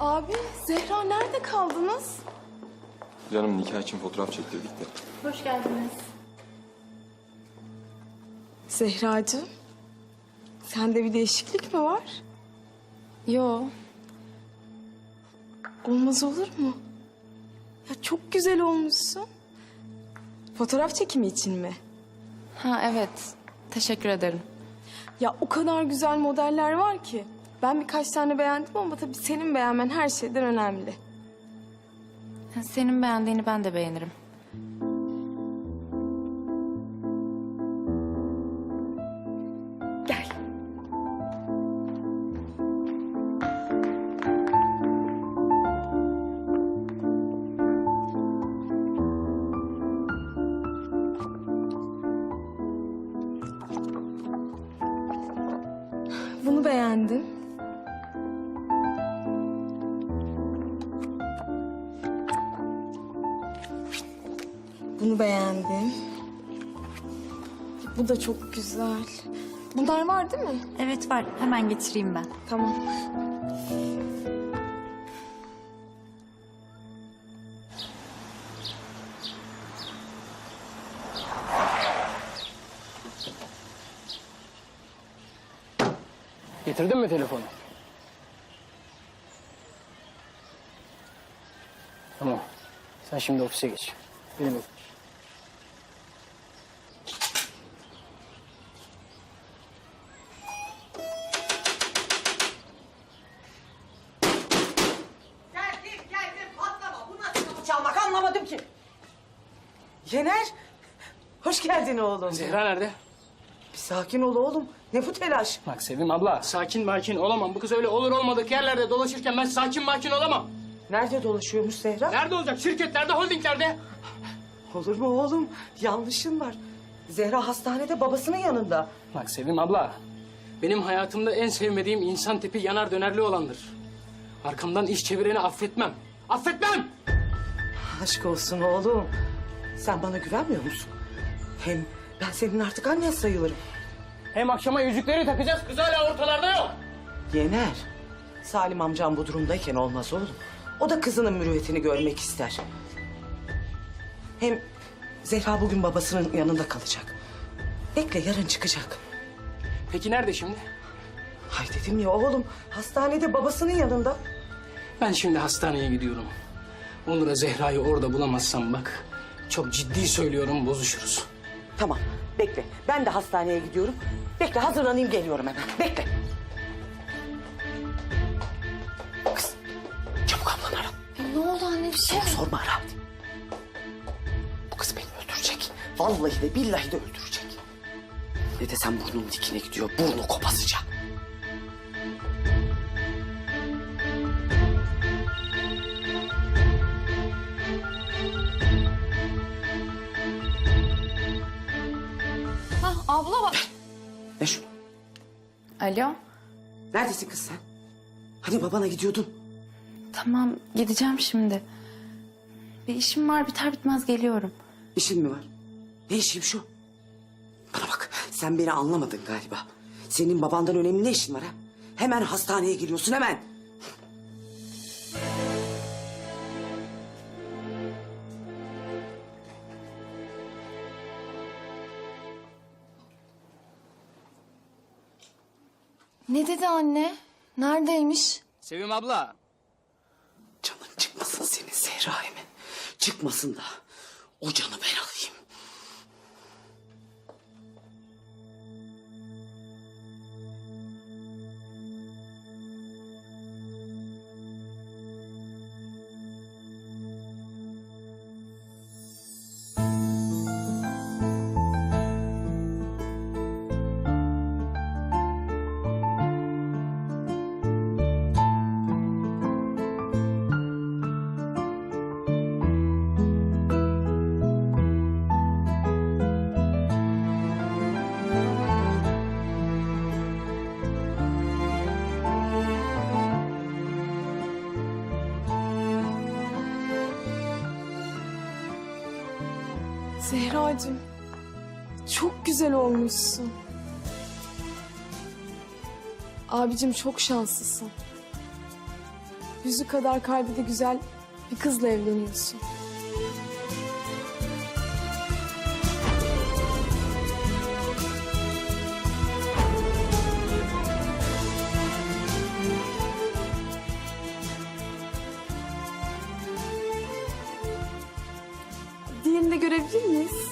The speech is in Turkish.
Abi, Zehra nerede kaldınız? Canım nikah için fotoğraf çektirdik de. Hoş geldiniz. Zehracığım, sende bir değişiklik mi var? Yo, Olmaz olur mu? Ya çok güzel olmuşsun. Fotoğraf çekimi için mi? ha evet. Teşekkür ederim. Ya o kadar güzel modeller var ki. Ben birkaç tane beğendim ama tabii senin beğenmen her şeyden önemli. Senin beğendiğini ben de beğenirim. Gel. Bunu beğendim. Bunu beğendim. Bu da çok güzel. Bunlar var değil mi? Evet var. Hemen getireyim ben. Tamam. Getirdin mi telefonu? Tamam. Sen şimdi ofise geç. Benim ofis. Yener. Hoş geldin oğlum. Zehra nerede? Bir sakin ol oğlum. Ne bu telaş? Bak Sevim abla sakin makin olamam. Bu kız öyle olur olmadık yerlerde dolaşırken ben sakin makin olamam. Nerede dolaşıyormuş Zehra? Nerede olacak? Şirketlerde, holdinglerde. Olur mu oğlum? Yanlışın var. Zehra hastanede babasının yanında. Bak Sevim abla. Benim hayatımda en sevmediğim insan tipi yanar dönerli olandır. Arkamdan iş çevireni affetmem. Affetmem! Aşk olsun oğlum. Sen bana güvenmiyor musun? Hem ben senin artık annen sayılırım. Hem akşama yüzükleri takacağız. Kız hala ortalarda yok. Yener. Salim amcam bu durumdayken olmaz oğlum. O da kızının mürüvvetini görmek ister. Hem Zehra bugün babasının yanında kalacak. Bekle yarın çıkacak. Peki nerede şimdi? Hay dedim ya oğlum hastanede babasının yanında. Ben şimdi hastaneye gidiyorum. Onur'a Zehra'yı orada bulamazsam bak... ...çok ciddi söylüyorum bozuşuruz. Tamam bekle ben de hastaneye gidiyorum. Bekle hazırlanayım geliyorum hemen bekle. Kız çabuk ablanı ara. Ne oldu anne bir şey? Sorma ara hadi. Bu kız beni öldürecek. Vallahi de billahi de öldürecek. Ne desem burnunun dikine gidiyor burnu kopasıca. Alo. Neredesin kız sen? Hani babana gidiyordun? Tamam gideceğim şimdi. Bir işim var biter bitmez geliyorum. İşin mi var? Ne işim şu? Bana bak sen beni anlamadın galiba. Senin babandan önemli ne işin var ha? Hemen hastaneye geliyorsun hemen. Ne dedi anne? Neredeymiş? Sevim abla. Canın çıkmasın senin Zehra Emin. Çıkmasın da o canı ben alayım. Zehracığım, çok güzel olmuşsun. Abicim çok şanslısın. yüzü kadar kalbi de güzel bir kızla evleniyorsun. Diğerini de görebilir miyiz?